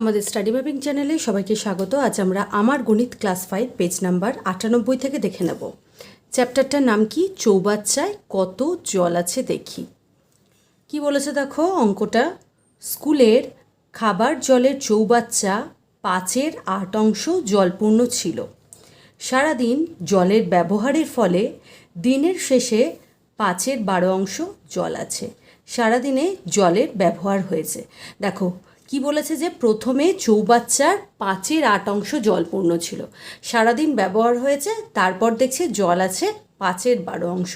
আমাদের study mapping চ্যানেলে সবাইকে স্বাগত। আজ আমরা আমার গণিত ক্লাস ফাইভ পেজ নাম্বার আটানব্বই থেকে দেখে নেব। চ্যাপ্টারটার নাম কি? চৌবাচ্চায় কত জল আছে দেখি। কি বলেছে দেখো অঙ্কটা? স্কুলের খাবার জলের চৌবাচ্চা পাঁচের আট অংশ জলপূর্ণ ছিল। সারাদিন জলের ব্যবহারের ফলে দিনের শেষে পাঁচের বারো অংশ জল আছে। সারাদিনে জলের ব্যবহার হয়েছে। দেখো কি বলেছে যে প্রথমে চৌবাচ্চার পাঁচের আট অংশ জলপূর্ণ ছিল। সারাদিন ব্যবহার হয়েছে, তারপর দেখছে জল আছে পাঁচের বারো অংশ।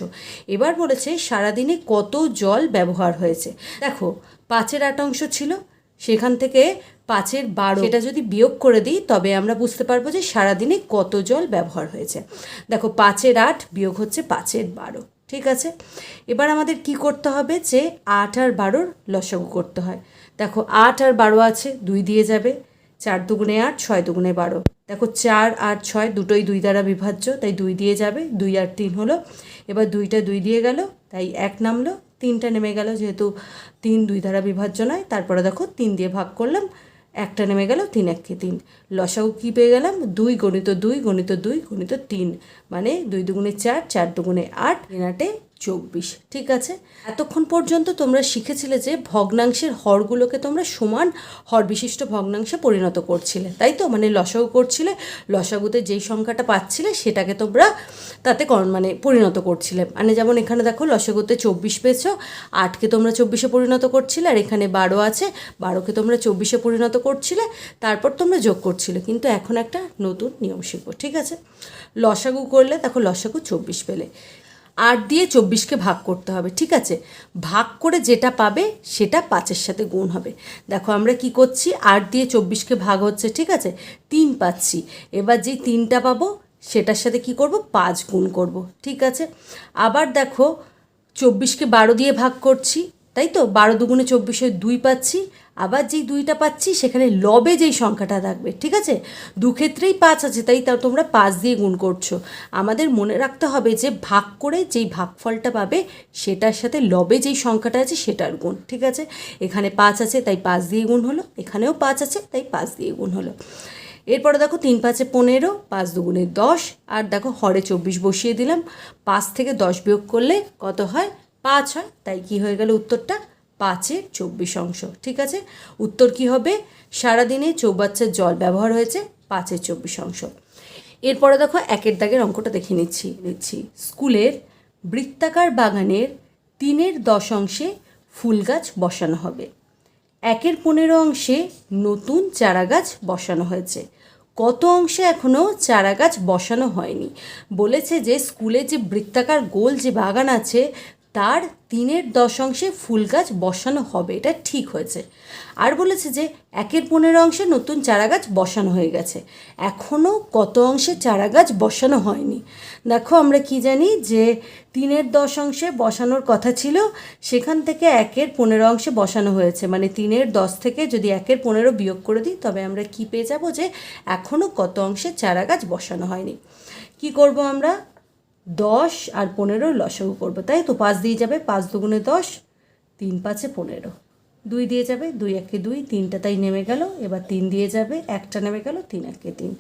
এবার বলেছে সারাদিনে কত জল ব্যবহার হয়েছে। দেখো, পাঁচের আট অংশ ছিল, সেখান থেকে পাঁচের বারো এটা যদি বিয়োগ করে দিই, তবে আমরা বুঝতে পারব যে সারাদিনে কত জল ব্যবহার হয়েছে। দেখো, পাঁচের আট বিয়োগ হচ্ছে পাঁচের বারো, ঠিক আছে? এবার আমাদের কি করতে হবে? যে আট আর বারোর লসাগু করতে হয়। দেখো আট আর বারো আছে, দুই দিয়ে যাবে, চার দুগুণে আট, ছয় দুগুণে বারো। দেখো চার আর ছয় দুটোই দুই দ্বারা বিভাজ্য, তাই দুই দিয়ে যাবে, দুই আর তিন হলো। এবার দুইটা দুই দিয়ে গেল, তাই এক নামলো, তিনটা নেমে গেল যেহেতু তিন দুই দ্বারা বিভাজ্য নয়, তারপরে দেখো তিন দিয়ে ভাগ করলাম, একটা নেমে গেল তিন এককে তিন। লসাগু কী পেয়ে গেলাম? দুই গণিত দুই গণিত দুই, গণিত তিন। মানে দুই দুগুণে চার চার দুগুণে আট, তিন আটে চব্বিশ, ঠিক আছে? এতক্ষণ পর্যন্ত তোমরা শিখেছিলে যে ভগ্নাংশের হরগুলোকে তোমরা সমান হর বিশিষ্ট ভগ্নাংশে পরিণত করছিলে, তাই তো? মানে লসাগু করছিলে, লসাগুতে যেই সংখ্যাটা পাচ্ছিলে সেটাকে তোমরা তাতে মানে পরিণত করছিলে। মানে যেমন এখানে দেখো, লসাগুতে চব্বিশ পেয়েছ, আটকে তোমরা চব্বিশে পরিণত করছিলে, আর এখানে বারো আছে, বারোকে তোমরা চব্বিশে পরিণত করছিলে, তারপর তোমরা যোগ করছিলে। কিন্তু এখন একটা নতুন নিয়ম শিখব, ঠিক আছে? লসাগু করলে, দেখো লসাগু চব্বিশ পেলে। আট দিয়ে চব্বিশকে ভাগ করতে হবে, ঠিক আছে? ভাগ করে যেটা পাবে সেটা পাঁচের সাথে গুণ হবে। দেখো আমরা কি করছি? আট দিয়ে চব্বিশকে ভাগ হচ্ছে, ঠিক আছে? তিন পাচ্ছি। এবার যেই তিনটা পাবো, সেটার সাথে কি করব? পাঁচ গুণ করব, ঠিক আছে? আবার দেখো, চব্বিশকে বারো দিয়ে ভাগ করছি তাই তো বারো দুগুণে চব্বিশে দুই পাচ্ছি, আবার যেই দুইটা পাচ্ছি, সেখানে লবে যেই সংখ্যাটা থাকবে, ঠিক আছে? দু ক্ষেত্রেই পাঁচ আছে, তাই তা তোমরা পাঁচ দিয়ে গুণ করছ। আমাদের মনে রাখতে হবে যে ভাগ করে যেই ভাগফলটা পাবে, সেটার সাথে লবে যেই সংখ্যাটা আছে, সেটার গুণ, ঠিক আছে? এখানে পাঁচ আছে, তাই পাঁচ দিয়ে গুণ হলো, এখানেও পাঁচ আছে, তাই পাঁচ দিয়ে গুণ হলো। এরপরে দেখো তিন পাঁচে পনেরো, পাঁচ দুগুণে দশ, আর দেখো হরে চব্বিশ বসিয়ে দিলাম, পাঁচ থেকে দশ বিয়োগ করলে কত হয়? পাঁচ হয়, তাই কি হয়ে গেল উত্তরটা? পাঁচের চব্বিশ অংশ, ঠিক আছে? উত্তর কি হবে? সারাদিনে চৌবাচ্চার জল ব্যবহার হয়েছে পাঁচের চব্বিশ অংশ। এরপরে দেখো একের দাগের অঙ্কটা দেখে নিচ্ছি নিচ্ছি। স্কুলের বৃত্তাকার বাগানের তিনের দশ অংশে ফুল গাছ বসানো হবে। একের পনেরো অংশে নতুন চারা গাছ বসানো হয়েছে। কত অংশে এখনও চারা গাছ বসানো হয়নি? বলেছে যে স্কুলে যে বৃত্তাকার গোল যে বাগান আছে তার তিনের দশ অংশে ফুল গাছ বসানো হবে, এটা ঠিক হয়েছে। আর বলেছে যে, একের পনেরো অংশে নতুন চারা গাছ বসানো হয়ে গেছে। এখনও কত অংশে চারা গাছ বসানো হয়নি? দেখো, আমরা কি জানি যে, তিনের দশ অংশে বসানোর কথা ছিল, সেখান থেকে একের পনেরো অংশে বসানো হয়েছে। মানে তিনের দশ থেকে যদি একের পনেরো বিয়োগ করে দিই, তবে আমরা কি পেয়ে যাব যে এখনও কত অংশে চারা গাছ বসানো হয়নি। কি করব আমরা? দশ আর পনেরো লসাগু করব, তাই তো? পাঁচ দিয়ে যাবে, পাঁচ দুগুণে দশ, তিন পাঁচে পনেরো। দুই দিয়ে যাবে, দুই একে দুই, তিনটা তাই নেমে গেল। এবার তিন দিয়ে যাবে, একটা নেমে গেল, তিন একে তিন।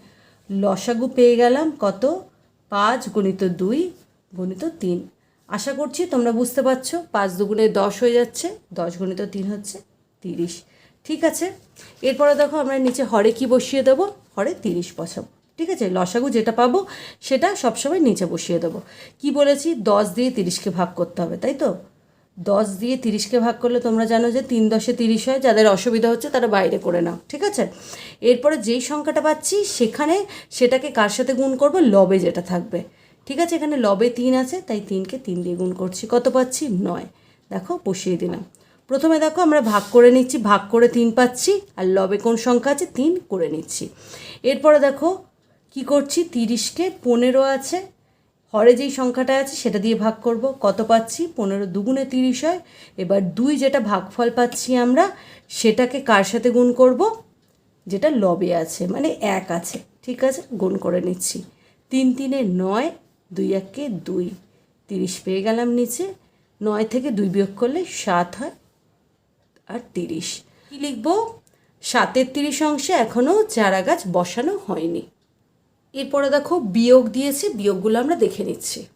লসাগু পেয়ে গেলাম কত? পাঁচ গণিত দুই গণিত তিন। আশা করছি তোমরা বুঝতে পারছ, পাঁচ দুগুণে দশ হয়ে যাচ্ছে, দশ গণিত তিন হচ্ছে তিরিশ। ঠিক আছে? এরপরে দেখো আমরা নিচে হরে কি বসিয়ে দেবো? হরে তিরিশ বসাবো। ঠিক আছে? লসাগু যেটা পাবো, সেটা সবসময় নিচে বসিয়ে দেবো। কি বলেছি? দশ দিয়ে তিরিশকে ভাগ করতে হবে, তাই তো? দশ দিয়ে তিরিশকে ভাগ করলে তোমরা জানো যে তিন দশে তিরিশ হয়, যাদের অসুবিধা হচ্ছে তারা বাইরে করে নাও, ঠিক আছে? এরপরে যেই সংখ্যাটা পাচ্ছি, সেখানে সেটাকে কার সাথে গুণ করব? লবে যেটা থাকবে। ঠিক আছে? এখানে লবে তিন আছে, তাই তিনকে তিন দিয়ে গুণ করছি। কত পাচ্ছি? নয়। দেখো, বসিয়ে দিলাম। প্রথমে দেখো, আমরা ভাগ করে নিচ্ছি, ভাগ করে তিন পাচ্ছি, আর লবে কোন সংখ্যা আছে? তিন করে নিচ্ছি। এরপরে দেখো কি করছি? তিরিশকে, পনেরো আছে। হরে যেই সংখ্যাটা আছে, সেটা দিয়ে ভাগ করব। কত পাচ্ছি? পনেরো দুগুণে তিরিশ হয়। এবার দুই যেটা ভাগফল পাচ্ছি আমরা, সেটাকে কার সাথে গুণ করব? যেটা লবে আছে মানে এক আছে। ঠিক আছে? গুণ করে নিচ্ছি। তিন তিনে নয়, দুই একে দুই। তিরিশ পেয়ে গেলাম নিচে। নয় থেকে দুই বিয়োগ করলে সাত হয় আর তিরিশ। কী লিখব? সাতের তিরিশ অংশে এখনও চারা গাছ বসানো হয়নি। এরপরে দেখো বিয়োগ দিয়েছে, বিয়োগগুলো আমরা দেখে নিচ্ছি।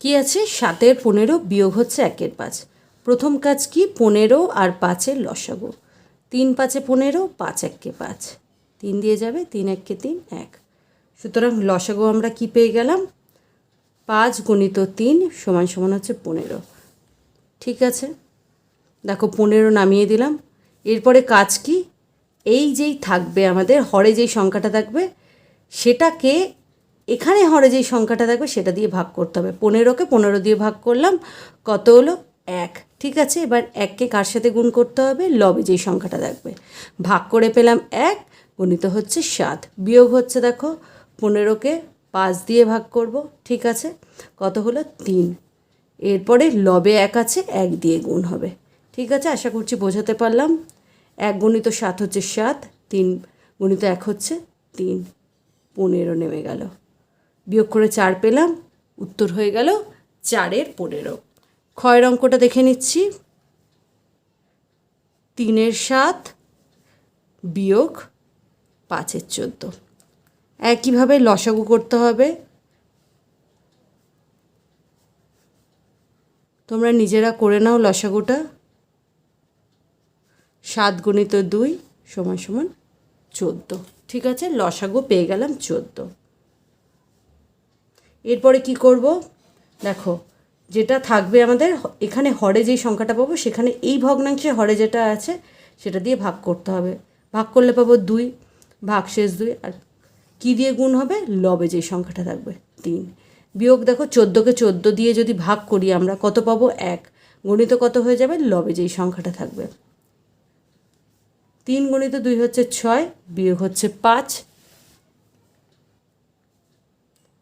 কি আছে? সাতের পনেরো বিয়োগ হচ্ছে একের পাঁচ। প্রথম কাজ কি? পনেরো আর পাঁচের লসাগু। তিন পাঁচে পনেরো, পাঁচ এককে পাঁচ। তিন দিয়ে যাবে, তিন এককে তিন, এক। সুতরাং লসাগু আমরা কি পেয়ে গেলাম? পাঁচ গণিত তিন সমান সমান হচ্ছে পনেরো। ঠিক আছে? দেখো পনেরো নামিয়ে দিলাম। এরপরে কাজ কি? এই যেই থাকবে আমাদের, হরে যেই সংখ্যাটা থাকবে সেটাকে এখানে হরে যেই সংখ্যাটা থাকবে সেটা দিয়ে ভাগ করতে হবে। পনেরোকে পনেরো দিয়ে ভাগ করলাম, কত হলো? এক। ঠিক আছে? এবার এককে কার সাথে গুণ করতে হবে? লবে যেই সংখ্যাটা থাকবে ভাগ করে পেলাম এক, গণিত হচ্ছে সাত। বিয়োগ হচ্ছে দেখো পনেরোকে পাঁচ দিয়ে ভাগ করব, ঠিক আছে? কত হলো? তিন। এরপরে লবে এক আছে, এক দিয়ে গুণ হবে। ঠিক আছে? আশা করছি বোঝাতে পারলাম। এক গণিত সাত হচ্ছে সাত, তিন গণিত এক হচ্ছে তিন। পনেরো নেমে গেল। বিয়োগ করে চার পেলাম, উত্তর হয়ে গেল চারের পনেরো। ক্ষয়ের অঙ্কটা দেখে নিচ্ছি। তিনের সাত, বিয়োগ পাঁচের চোদ্দ। একইভাবে লসাগু করতে হবে। তোমরা নিজেরা করে নাও লসাগুটা। সাত গণিত দুই সমান সমান চোদ্দ। ঠিক আছে? লসাগু পেয়ে গেলাম চোদ্দ। এরপরে কি করব? দেখো, যেটা থাকবে আমাদের, এখানে হরে যেই সংখ্যাটা পাবো, সেখানে এই ভগ্নাংশে হরে যেটা আছে, সেটা দিয়ে ভাগ করতে হবে। ভাগ করলে পাবো দুই, ভাগ শেষ দুই, আর কী দিয়ে গুণ হবে? লবে যেই সংখ্যাটা থাকবে, তিন। বিয়োগ দেখো, চোদ্দোকে চোদ্দ দিয়ে যদি ভাগ করি আমরা, কত পাবো? এক। গণিত কত হয়ে যাবে? লবে যেই সংখ্যাটা থাকবে। তিন গণিত দুই হচ্ছে ছয়, বিয়োগ হচ্ছে পাঁচ।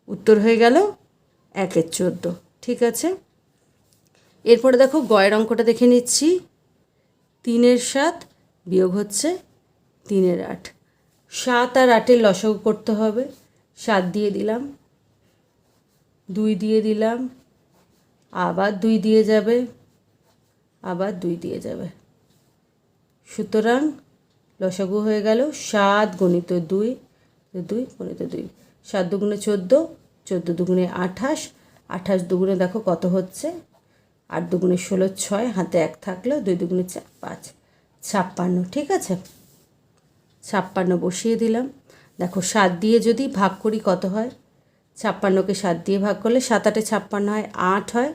উত্তর হয়ে গেল একের চোদ্দ। ঠিক আছে? এরপরে দেখো গয়ের অঙ্কটা দেখে নিচ্ছি। তিনের সাত, বিয়োগ হচ্ছে তিনের আট। সাত আর আটের লসাগু করতে হবে। সাত দিয়ে দিলাম। দুই দিয়ে দিলাম। আবার দুই দিয়ে যাবে। আবার দুই দিয়ে যাবে। সুতরাং লসাগু হয়ে গেল সাত গণিত দুই দুই গণিত দুই। সাত দুগুণে চোদ্দ চোদ্দ দুগুণে আঠাশ আঠাশ দুগুণে দেখো কত হচ্ছে? আট দুগুণে ষোলো ছয়, হাতে এক থাকল, দুই দুগুণে চার পাঁচ। ছাপ্পান্ন, ঠিক আছে? ছাপ্পান্ন বসিয়ে দিলাম। দেখো সাত দিয়ে যদি ভাগ করি কত হয়? ছাপ্পান্নকে সাত দিয়ে ভাগ করলে সাত আটে ছাপ্পান্ন হয়, আট হয়।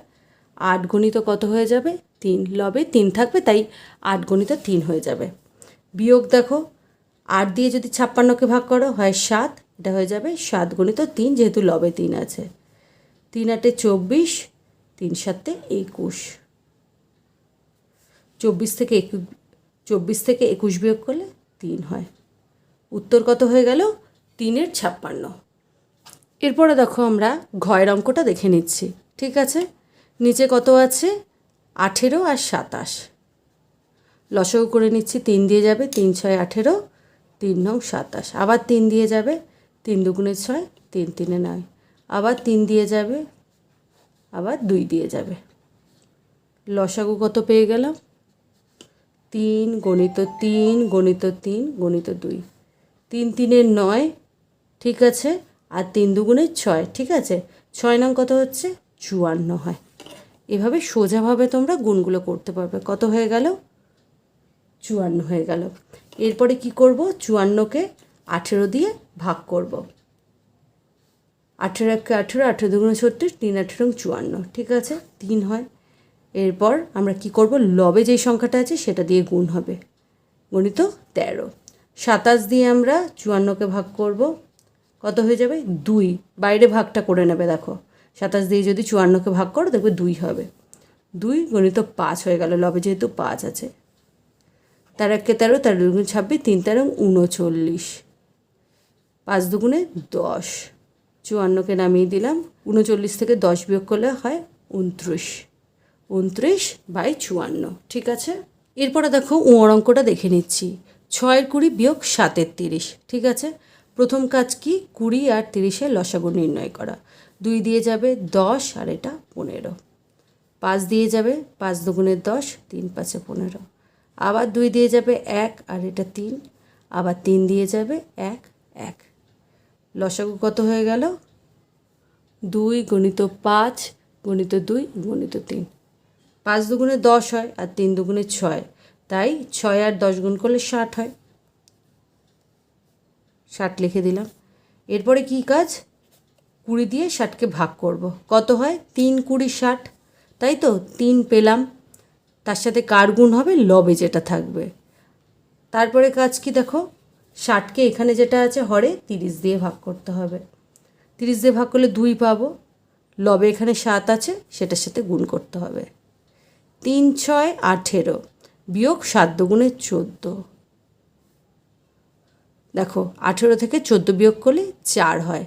আট গণিত কত হয়ে যাবে? তিন। লবে তিন থাকবে, তাই আট গণিত তিন হয়ে যাবে। বিয়োগ দেখো। আট দিয়ে যদি ছাপ্পান্নকে ভাগ করো, হয় সাত। এটা হয়ে যাবে সাত গণিত তিন, যেহেতু লবে তিন আছে। তিন আটে চব্বিশ, তিন সাতে একুশ। চব্বিশ থেকে একুশ, চব্বিশ থেকে একুশ বিয়োগ করলে তিন হয়। উত্তর কত হয়ে গেল? তিনের ছাপ্পান্ন। এরপরে দেখো আমরা ঘয়ের অঙ্কটা দেখে নিচ্ছি। ঠিক আছে? নিচে কত আছে? আঠেরো আর সাতাশ। লসও করে নিচ্ছি, তিন দিয়ে যাবে, তিন ছয় আঠেরো, তিন নং সাতাশ। আবার তিন দিয়ে যাবে, তিন দুগুণে ছয়, তিন তিনে নয়। আবার তিন দিয়ে যাবে, আবার দুই দিয়ে যাবে। লসাগু কত পেয়ে গেলাম? তিন গণিত তিন গণিত তিন, গণিত দুই। তিন তিনের নয়, ঠিক আছে, আর তিন দুগুণে ছয়, ঠিক আছে? ছয় নং কত হচ্ছে? চুয়ান্ন হয়। এভাবে সোজাভাবে তোমরা গুণগুলো করতে পারবে। কত হয়ে গেল? চুয়ান্ন হয়ে গেল। এরপরে কি করব? চুয়ান্নকে আঠেরো দিয়ে ভাগ করব। আঠেরো একে আঠেরো আঠেরো দুগুণে ছত্রিশ, তিন আঠেরো চুয়ান্ন, ঠিক আছে? তিন হয়। এরপর আমরা কি করব? লবে যেই সংখ্যাটা আছে সেটা দিয়ে গুণ হবে। গণিত তেরো। সাতাশ দিয়ে আমরা চুয়ান্নকে ভাগ করব। কত হয়ে যাবে? দুই। বাইরে ভাগটা করে নেবে, দেখো। সাতাশ দিয়ে যদি চুয়ান্নকে ভাগ করো, দেখবে দুই হবে। দুই গণিত পাঁচ হয়ে গেল। লবে যেহেতু পাঁচ আছে। তেরো একে তেরো তেরো দুগুণে ছাব্বিশ, তিন তেরো উনচল্লিশ পাঁচ দুগুণে দশ। চুয়ান্নকে নামিয়ে দিলাম। উনচল্লিশ থেকে দশ বিয়োগ করলে হয় উনত্রিশ উনত্রিশ বাই চুয়ান্ন, ঠিক আছে? এরপরে দেখো উঁয়ার অঙ্কটা দেখে নিচ্ছি। ছয়ের কুড়ি বিয়োগ সাতের তিরিশ, ঠিক আছে? প্রথম কাজ কি? কুড়ি আর তিরিশে লসাগু নির্ণয় করা। দুই দিয়ে যাবে দশ আর এটা পনেরো। পাঁচ দিয়ে যাবে পাঁচ দুগুণে দশ, তিন পাঁচে পনেরো। আবার দুই দিয়ে যাবে এক আর এটা তিন। আবার তিন দিয়ে যাবে এক এক। লসাগু কত হয়ে গেল? দুই গণিত পাঁচ গণিত দুই গণিত তিন। পাঁচ দুগুণে দশ হয় আর তিন দুগুণে ছয়। তাই ছয় আর দশ গুণ করলে ষাট হয়। ষাট লিখে দিলাম। এরপরে কি কাজ? কুড়ি দিয়ে ষাটকে ভাগ করব। কত হয়? তিন কুড়ি ষাট। তাই তো? তিন পেলাম। তার সাথে কার গুণ হবে? লবে যেটা থাকবে। তারপরে কাজ কি দেখো? ষাটকে এখানে যেটা আছে, হরে তিরিশ দিয়ে ভাগ করতে হবে। তিরিশ দিয়ে ভাগ করলে দুই পাবো। লবে এখানে সাত আছে, সেটার সাথে গুণ করতে হবে। তিন, ছয়, আঠেরো বিয়োগ সাত দুগুণে চোদ্দ। দেখো, আঠেরো থেকে চোদ্দ বিয়োগ করলে চার হয়।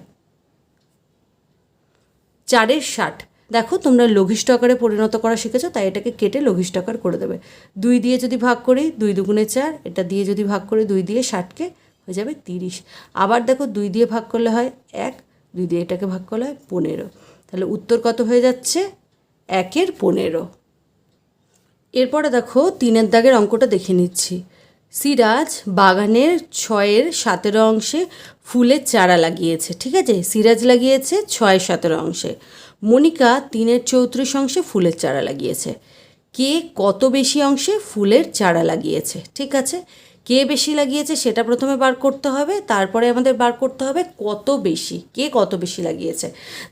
চারের ষাট দেখো, তোমরা লঘিষ্ঠ আকারে পরিণত করা শিখেছো, তাই এটাকে কেটে লঘিষ্ঠ আকার করে দেবে। দুই দিয়ে যদি ভাগ করি, দুই দুগুণে চার, এটা দিয়ে যদি ভাগ করি, দুই দিয়ে ষাটকে, হয়ে যাবে তিরিশ। আবার দেখো, দুই দিয়ে ভাগ করলে হয় এক, দুই দিয়ে এটাকে ভাগ করলে হয় পনেরো। তাহলে উত্তর কত হয়ে যাচ্ছে? একের পনেরো। এরপরে দেখো, তিনের দাগের অঙ্কটা দেখে নিচ্ছি। সিরাজ বাগানের ছয়ের সতেরো অংশে ফুলের চারা লাগিয়েছে, ঠিক আছে? সিরাজ লাগিয়েছে ছয়ের সতেরো অংশে। মনিকা তিনের চৌত্রিশ অংশে ফুলের চারা লাগিয়েছে। কে কত বেশি অংশে ফুলের চারা লাগিয়েছে, ঠিক আছে? কে বেশি লাগিয়েছে সেটা প্রথমে বার করতে হবে, তারপরে আমাদের বার করতে হবে কত বেশি, কে কত বেশি লাগিয়েছে।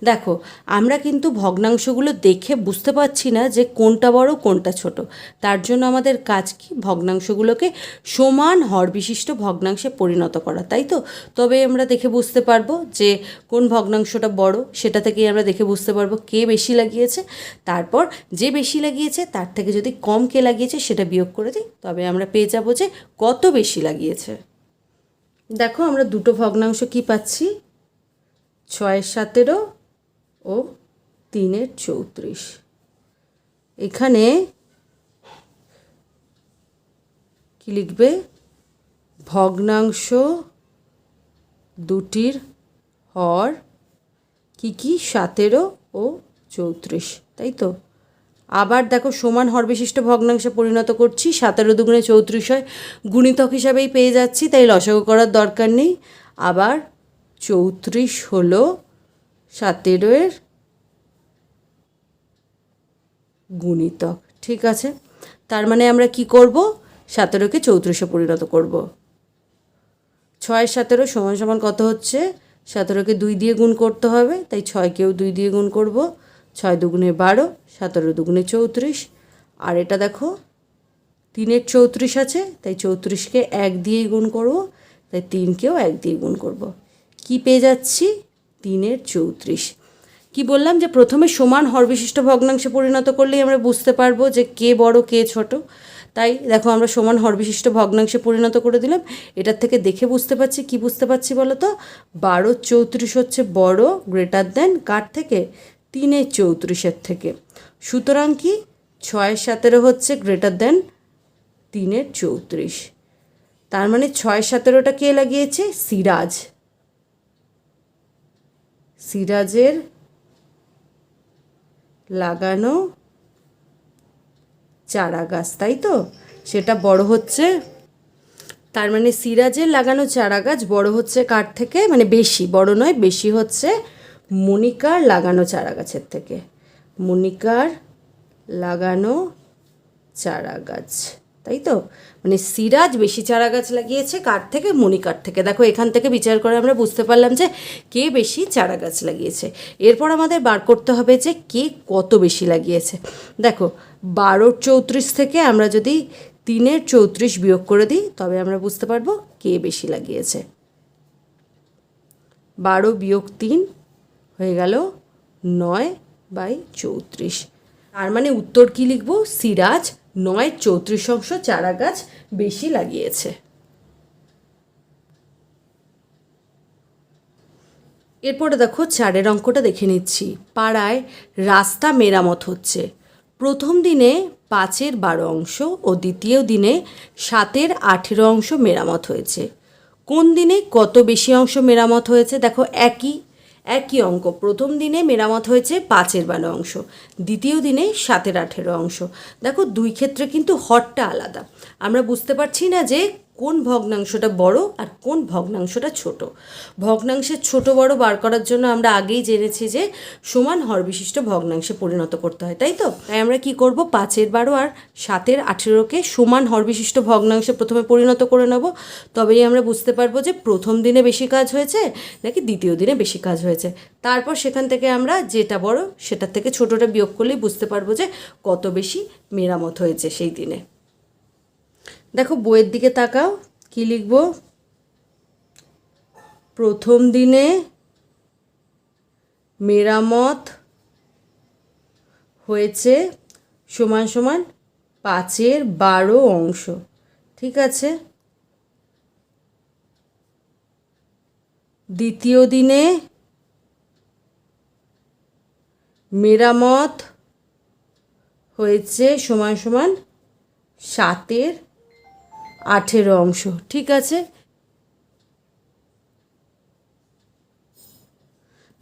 দেখো, আমরা কিন্তু ভগ্নাংশগুলো দেখে বুঝতে পারছি না যে কোনটা বড়, কোনটা ছোট। তার জন্য আমাদের কাজ কি? ভগ্নাংশগুলোকে সমান হর বিশিষ্ট ভগ্নাংশে পরিণত করা, তাই তো? তবে আমরা দেখে বুঝতে পারব যে কোন ভগ্নাংশটা বড়, সেটা থেকেই আমরা দেখে বুঝতে পারব কে বেশি লাগিয়েছে। তারপর যে বেশি লাগিয়েছে, তার থেকে যদি কম কে লাগিয়েছে, সেটা বিয়োগ করে দিই। তবে আমরা পেয়ে যাব যে কত বেশি লাগিয়েছে? দেখো আমরা দুটো ভগ্নাংশ কি পাচ্ছি? ছয়ের সতেরো ও তিনের চৌত্রিশ। এখানে কি লিখবে? ভগ্নাংশ দুটির হর কি কি? সতেরো ও চৌত্রিশ, তাই তো? আবার দেখো, সমান হরবিশিষ্ট ভগ্নাংশে পরিণত করছি, সতেরো দুগুণে চৌত্রিশ হয়। গুণিতক হিসাবেই পেয়ে যাচ্ছি, তাই লসাগু করার দরকার নেই। আবার চৌত্রিশ হলো সতেরোয়ের গুণিতক, ঠিক আছে? তার মানে আমরা কি করব? সতেরোকে চৌত্রিশে পরিণত করব। ছয় সতেরো সমান সমান কত হচ্ছে? সতেরোকে দুই দিয়ে গুণ করতে হবে, তাই ছয়কেও দুই দিয়ে গুণ করব। ছয় দুগুণে বারো, সতেরো দুগুণে চৌত্রিশ। আর এটা দেখো, তিনের চৌত্রিশ আছে, তাই চৌত্রিশকে এক দিয়েই গুণ করব, তাই তিনকেও এক দিয়ে গুণ করব। কি পেয়ে যাচ্ছি? তিনের চৌত্রিশ। কি বললাম যে প্রথমে সমান হরবিশিষ্ট ভগ্নাংশে পরিণত করলেই আমরা বুঝতে পারব যে কে বড়, কে ছোট। তাই দেখো, আমরা সমান হরবিশিষ্ট ভগ্নাংশে পরিণত করে দিলাম। এটার থেকে দেখে বুঝতে পারছি, কি বুঝতে পারছি বলো তো? বারো চৌত্রিশ হচ্ছে বড় গ্রেটার দেন কার থেকে? তিনের চৌত্রিশের থেকে। সুতরাং কি? ছয় সতেরো হচ্ছে গ্রেটার দেন তিনের চৌত্রিশ। তার মানে ছয় সতেরোটা কে লাগিয়েছে? সিরাজ। সিরাজের লাগানো চারা গাছ তাই তো? সেটা বড় হচ্ছে। তার মানে সিরাজের লাগানো চারা গাছ বড় হচ্ছে কার থেকে? মানে বেশি, বড় নয়, বেশি হচ্ছে মনিকার লাগানো চারা গাছের থেকে। মনিকার লাগানো চারা গাছ তাই তো? মানে সিরাজ বেশি চারা গাছ লাগিয়েছে কার থেকে? মনিকার থেকে। দেখো, এখান থেকে বিচার করে আমরা বুঝতে পারলাম যে কে বেশি চারা গাছ লাগিয়েছে। এরপর আমাদের বার করতে হবে যে কে কত বেশি লাগিয়েছে। দেখো, বারোর চৌত্রিশ থেকে আমরা যদি তিনের চৌত্রিশ বিয়োগ করে দিই, তবে আমরা বুঝতে পারব কে বেশি লাগিয়েছে। বারো বিয়োগ তিন হয়ে গেল নয় বাই চৌত্রিশ। তার মানে উত্তর কি লিখব? সিরাজ নয় চৌত্রিশ অংশ চারা গাছ বেশি লাগিয়েছে। এরপরে দেখো চারের অঙ্কটা দেখে নিচ্ছি। পাড়ায় রাস্তা মেরামত হচ্ছে। প্রথম দিনে পাঁচের বারো অংশ ও দ্বিতীয় দিনে সাতের আঠেরো অংশ মেরামত হয়েছে। কোন দিনে কত বেশি অংশ মেরামত হয়েছে? দেখো একই একই অঙ্ক। প্রথম দিনে মেরামত হয়েছে পাঁচের বারো অংশ, দ্বিতীয় দিনে সাতের আঠেরো অংশ। দেখো দুই ক্ষেত্রে কিন্তু হরটা আলাদা। আমরা বুঝতে পারছি না যে কোন ভগ্নাংশটা বড় আর কোন ভগ্নাংশটা ছোট? ভগ্নাংশের ছোট বড় বার করার জন্য আমরা আগেই জেনেছি যে সমান হর বিশিষ্ট ভগ্নাংশে পরিণত করতে হয়, তাই তো? তাই আমরা কি করব? পাঁচের বারো আর সাতের আঠেরোকে সমান হর বিশিষ্ট ভগ্নাংশে প্রথমে পরিণত করে নেব। তবেই আমরা বুঝতে পারব যে প্রথম দিনে বেশি কাজ হয়েছে নাকি দ্বিতীয় দিনে বেশি কাজ হয়েছে। তারপর সেখান থেকে আমরা যেটা বড় সেটার থেকে ছোটোটা বিয়োগ করলেই বুঝতে পারব যে কত বেশি মেরামত হয়েছে সেই দিনে। দেখো বইয়ের দিকে তাকাও, কি লিখব? প্রথম দিনে মেরামত হয়েছে সমান সমান পাঁচের বারো অংশ, ঠিক আছে? দ্বিতীয় দিনে মেরামত হয়েছে সমান সমান সাতের আঠেরো অংশ, ঠিক আছে?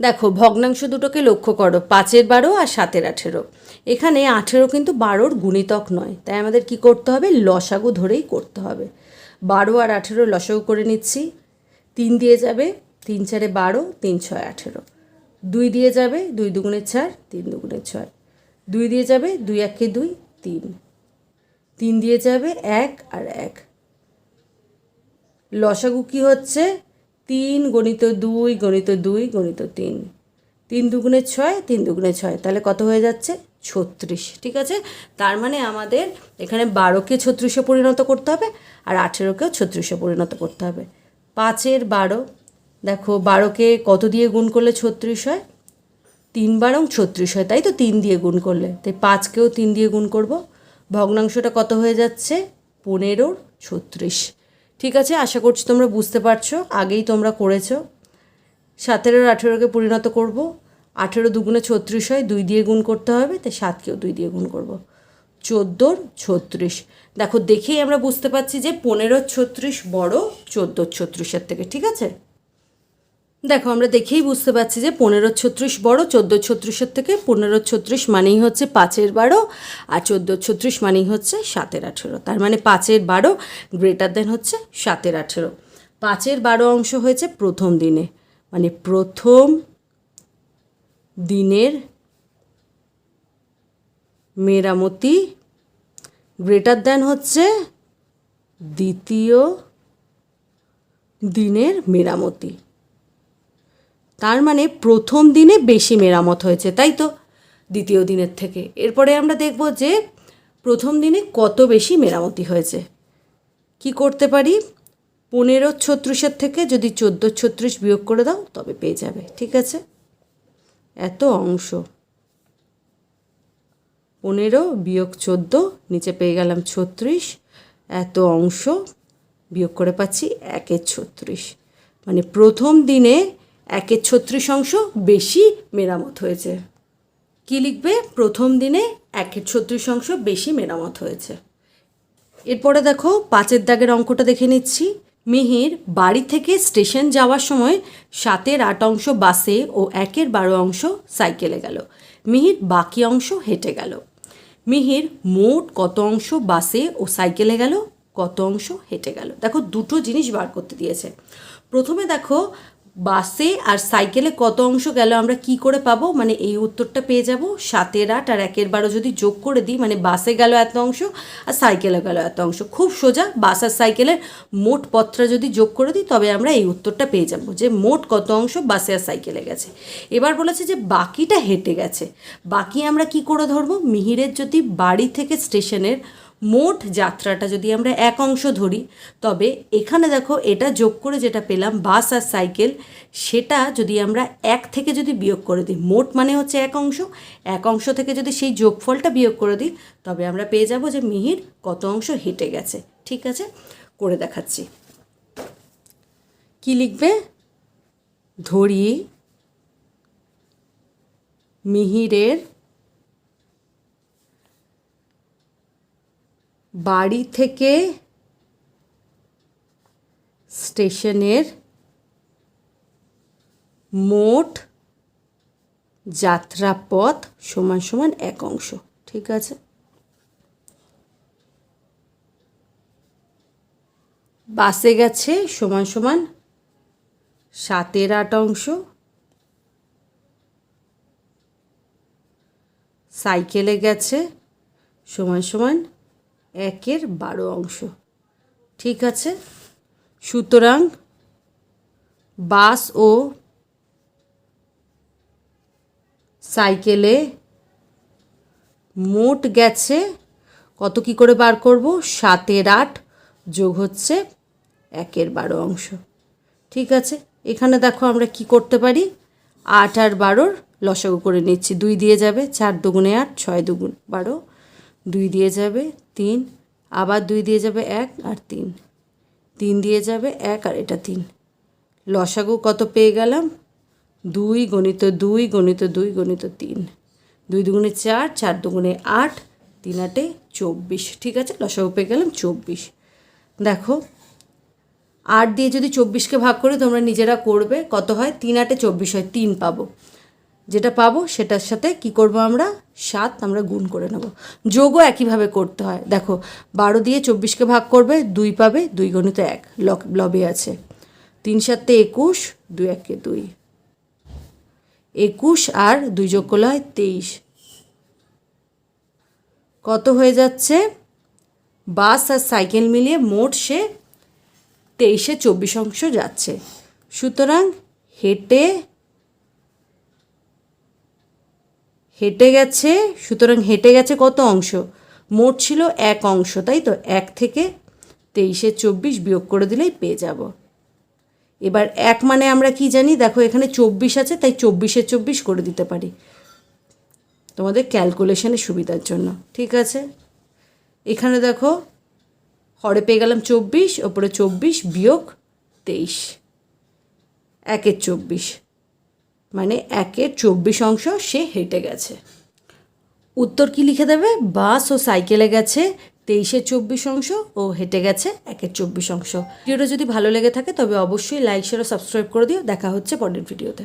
দেখো, ভগ্নাংশ দুটোকে লক্ষ্য করো, পাঁচের বারো আর সাতের আঠেরো। এখানে আঠেরো কিন্তু বারোর গুণিতক নয়, তাই আমাদের কি করতে হবে? লসাগু ধরেই করতে হবে। বারো আর আঠেরো লসাগু করে নিচ্ছি। তিন দিয়ে যাবে, তিন চারে বারো, তিন ছয় আঠেরো। দুই দিয়ে যাবে, দুই দুগুণে চার, তিন দুগুণে ছয়। দুই দিয়ে যাবে, দুই একে দুই, তিন। তিন দিয়ে যাবে, এক আর এক। লসাগু কি হচ্ছে? তিন গণিত দুই গণিত দুই, গণিত তিন। তিন দুগুণে ছয়, তিন দুগুণে ছয়। তাহলে কত হয়ে যাচ্ছে? ছত্রিশ। ঠিক আছে? তার মানে আমাদের এখানে বারোকে ছত্রিশে পরিণত করতে হবে আর আঠেরোকেও ছত্রিশে পরিণত করতে হবে। পাঁচের বারো। দেখো, বারোকে কত দিয়ে গুণ করলে ছত্রিশ হয়? তিন বারং ছত্রিশ হয়। তাই তো তিন দিয়ে গুণ করলে। তাই পাঁচকেও তিন দিয়ে গুণ করব। ভগ্নাংশটা কত হয়ে যাচ্ছে? পনেরোর ছত্রিশ। ঠিক আছে, আশা করছি তোমরা বুঝতে পারছ, আগেই তোমরা করেছ। সতেরোর আঠেরোকে পরিণত করব। আঠেরো দুগুণে ছত্রিশ হয়, দুই দিয়ে গুণ করতে হবে, তাই সাতকেও দুই দিয়ে গুণ করব। চোদ্দোর ছত্রিশ। দেখো, দেখেই আমরা বুঝতে পারছি যে পনেরো ছত্রিশ বড়, চোদ্দোর ছত্রিশের থেকে, ঠিক আছে? দেখো, আমরা দেখেই বুঝতে পারছি যে পনেরো ছত্রিশ বড়, চোদ্দ ছত্রিশের থেকে পনেরো ছত্রিশ মানেই হচ্ছে পাঁচের বারো, আর চোদ্দ ছত্রিশ মানেই হচ্ছে সাতের আঠেরো। তার মানে পাঁচের বারো গ্রেটার দেন হচ্ছে সাতের আঠেরো। পাঁচের বারো অংশ হয়েছে প্রথম দিনে মানে প্রথম দিনের মেরামতি গ্রেটার দেন হচ্ছে দ্বিতীয় দিনের মেরামতি। তার মানে প্রথম দিনে বেশি মেরামত হয়েছে, তাই তো? দ্বিতীয় দিনের থেকে। এরপরে আমরা দেখব যে প্রথম দিনে কত বেশি মেরামতি হয়েছে। কি করতে পারি? পনেরো ছত্রিশের থেকে যদি চোদ্দ ছত্রিশ বিয়োগ করে দাও, তবে পেয়ে যাবে, ঠিক আছে? এত অংশ। পনেরো বিয়োগ চোদ্দ, নিচে পেয়ে গেলাম ছত্রিশ। এত অংশ বিয়োগ করে পাচ্ছি একের ছত্রিশ। মানে প্রথম দিনে একের ছত্রিশ অংশ বেশি মেরামত হয়েছে। কি লিখবে? প্রথম দিনে একের ছত্রিশ অংশ বেশি মেরামত হয়েছে। এরপরে দেখো, পাঁচের দাগের অঙ্কটা দেখে নিচ্ছি। মিহির বাড়ি থেকে স্টেশন যাওয়ার সময় সাতের আট অংশ বাসে ও একের বারো অংশ সাইকেলে গেল। মিহির বাকি অংশ হেঁটে গেল। মিহির মোট কত অংশ বাসে ও সাইকেলে গেল? কত অংশ হেঁটে গেল? দেখো, দুটো জিনিস বার করতে দিয়েছে। প্রথমে দেখো বাসে আর সাইকেলে কত অংশ গেল আমরা কি করে পাবো? মানে এই উত্তরটা পেয়ে যাব। সাতের আট আর একের বারো যদি যোগ করে দিই মানে বাসে গেল এত অংশ আর সাইকেলে গেল এত অংশ। খুব সোজা, বাস আর সাইকেলের মোট পথটা যদি যোগ করে দিই, তবে আমরা এই উত্তরটা পেয়ে যাব যে মোট কত অংশ বাসে আর সাইকেলে গেছে। এবার বলেছে যে বাকিটা হেঁটে গেছে। বাকি আমরা কি করে ধরবো? মিহিরের যদি বাড়ি থেকে স্টেশনের মোট যাত্রাটা যদি আমরা এক অংশ ধরি, তবে এখানে দেখো এটা যোগ করে যেটা পেলাম বাস আর সাইকেল, সেটা যদি আমরা এক থেকে যদি বিয়োগ করে দিই, মোট মানে হচ্ছে এক অংশ এক অংশ থেকে যদি সেই যোগফলটা বিয়োগ করে দিই, তবে আমরা পেয়ে যাব যে মিহির কত অংশ হেঁটে গেছে। ঠিক আছে? করে দেখাচ্ছি। কি লিখবে? ধরি মিহিরের বাড়ি থেকে স্টেশনের মোট যাত্রা পথ সমান সমান এক অংশ, ঠিক আছে? বাসে গেছে সমান সমান সাতের আট অংশ। সাইকেলে গেছে সমান সমান একের বারো অংশ। ঠিক আছে? সুতরাং বাস ও সাইকেলে মোট গেছে কত কি করে বার করব? সাতের আট যোগ হচ্ছে একের বারো অংশ। ঠিক আছে? এখানে দেখো আমরা কি করতে পারি? আট আর বারোর লসাগু করে নিচ্ছি। দুই দিয়ে যাবে চার দুগুণে আট, ছয় দুগুণ বারো। দুই দিয়ে যাবে তিন, আবার দুই দিয়ে যাবে এক আর তিন। তিন দিয়ে যাবে এক আর এটা তিন। লসাগু কত পেয়ে গেলাম? দুই গণিত দুই গণিত দুই, গণিত তিন। দুই দুগুণে চার চার দুগুণে আট, তিন আটে চব্বিশ। ঠিক আছে, লসাগু পেয়ে গেলাম চব্বিশ। দেখো, আট দিয়ে যদি চব্বিশকে ভাগ করে, তোমরা নিজেরা করবে, কত হয়? তিন আটে চব্বিশ হয়, তিন পাবো। যেটা পাবো সেটার সাথে কি করব আমরা? সাত আমরা গুণ করে নেব। যোগও একইভাবে করতে হয়। দেখো, বারো দিয়ে চব্বিশকে ভাগ করবে, দুই পাবে, দুই গণিত এক। লবে আছে। তিন সাতে একুশ, দুই একে দুই। একুশ আর দুই যোগ করলে হয় তেইশ। কত হয়ে যাচ্ছে? বাস আর সাইকেল মিলিয়ে মোট সে তেইশে চব্বিশ অংশ যাচ্ছে। সুতরাং হেঁটে হেঁটে গেছে, সুতরাং হেঁটে গেছে কত অংশ? মোট ছিল এক অংশ, তাই তো? এক থেকে তেইশে চব্বিশ বিয়োগ করে দিলেই পেয়ে যাব। এবার এক মানে আমরা কি জানি? দেখো, এখানে চব্বিশ আছে, তাই চব্বিশে চব্বিশ করে দিতে পারি। তোমাদের ক্যালকুলেশনের সুবিধার জন্য, ঠিক আছে? এখানে দেখো, হরে পেয়ে গেলাম চব্বিশ, ওপরে চব্বিশ বিয়োগ তেইশ, একের চব্বিশ। মানে একের চব্বিশ অংশ সে হেঁটে গেছে। উত্তর কি লিখে দেবে? বাস ও সাইকেলে গেছে, তেইশে চব্বিশ অংশ ও হেঁটে গেছে, একের চব্বিশ অংশ। ভিডিওটা যদি ভালো লেগে থাকে, তবে অবশ্যই লাইক শেয়ার ও সাবস্ক্রাইব করে দিও। দেখা হচ্ছে পরের ভিডিওতে।